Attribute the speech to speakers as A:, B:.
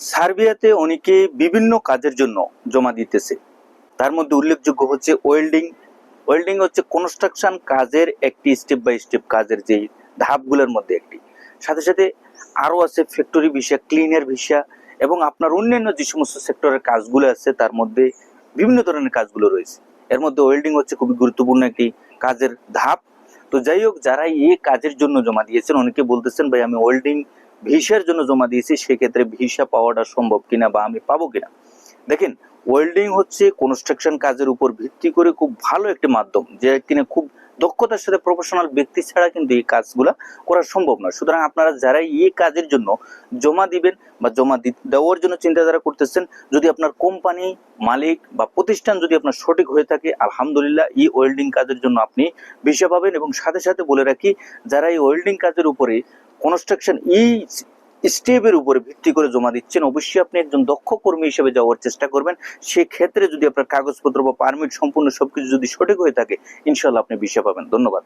A: সার্বিয়াতে অনেকে বিভিন্ন কাজের জন্য জমা দিতেছে। তার মধ্যে উল্লেখযোগ্য হচ্ছে ওয়েল্ডিং। ওয়েল্ডিং হচ্ছে কনস্ট্রাকশন কাজের একটি স্টেপ বাই স্টেপ কাজের যেই ধাপগুলোর মধ্যে একটি। সাথে সাথে আরও আছে ফ্যাক্টরি ভিসা ক্লিনার ভিসা এবং আপনার অন্যান্য যে সমস্ত সেক্টরের কাজগুলো আছে, তার মধ্যে বিভিন্ন ধরনের কাজগুলো রয়েছে। এর মধ্যে ওয়েল্ডিং হচ্ছে খুবই গুরুত্বপূর্ণ একটি কাজের ধাপ। তো যাই হোক, যারা এই কাজের জন্য জমা দিয়েছেন, অনেকে বলতেছেন, ভাই, আমি ওয়েল্ডিং ভিসার জন্য জমা দিয়েছি, সেক্ষেত্রে ভিসা পাওয়াটা সম্ভব কিনা বা আমি পাবো কিনা? দেখেন ওয়েল্ডিং হচ্ছে কনস্ট্রাকশন কাজের উপর ভিত্তি করে খুব ভালো একটি মাধ্যম, যে কিনা খুব দক্ষতার সাথে প্রফেশনাল ব্যক্তি ছাড়া কিন্তু এই কাজগুলো করা সম্ভব নয়। সুতরাং আপনারা যারা এই কাজের জন্য জমা দিবেন বা জমা দেওয়ার জন্য চিন্তাধারা করতেছেন, যদি আপনার কোম্পানি মালিক বা প্রতিষ্ঠান যদি আপনার সঠিক হয়ে থাকে, আলহামদুলিল্লাহ এই ওয়েল্ডিং কাজের জন্য আপনি ভিসা পাবেন। এবং সাথে সাথে বলে রাখি, যারা এই ওয়েল্ডিং কাজের উপরে কনস্ট্রাকশন এই স্টেপের উপরে ভিত্তি করে জমা দিচ্ছেন। অবশ্যই আপনি একজন দক্ষ কর্মী হিসেবে যাওয়ার চেষ্টা করবেন। সেক্ষেত্রে যদি আপনার কাগজপত্র বা পারমিট সম্পূর্ণ সবকিছু যদি সঠিক হয়ে থাকে ইনশাল্লাহ আপনি বিষয় পাবেন। ধন্যবাদ।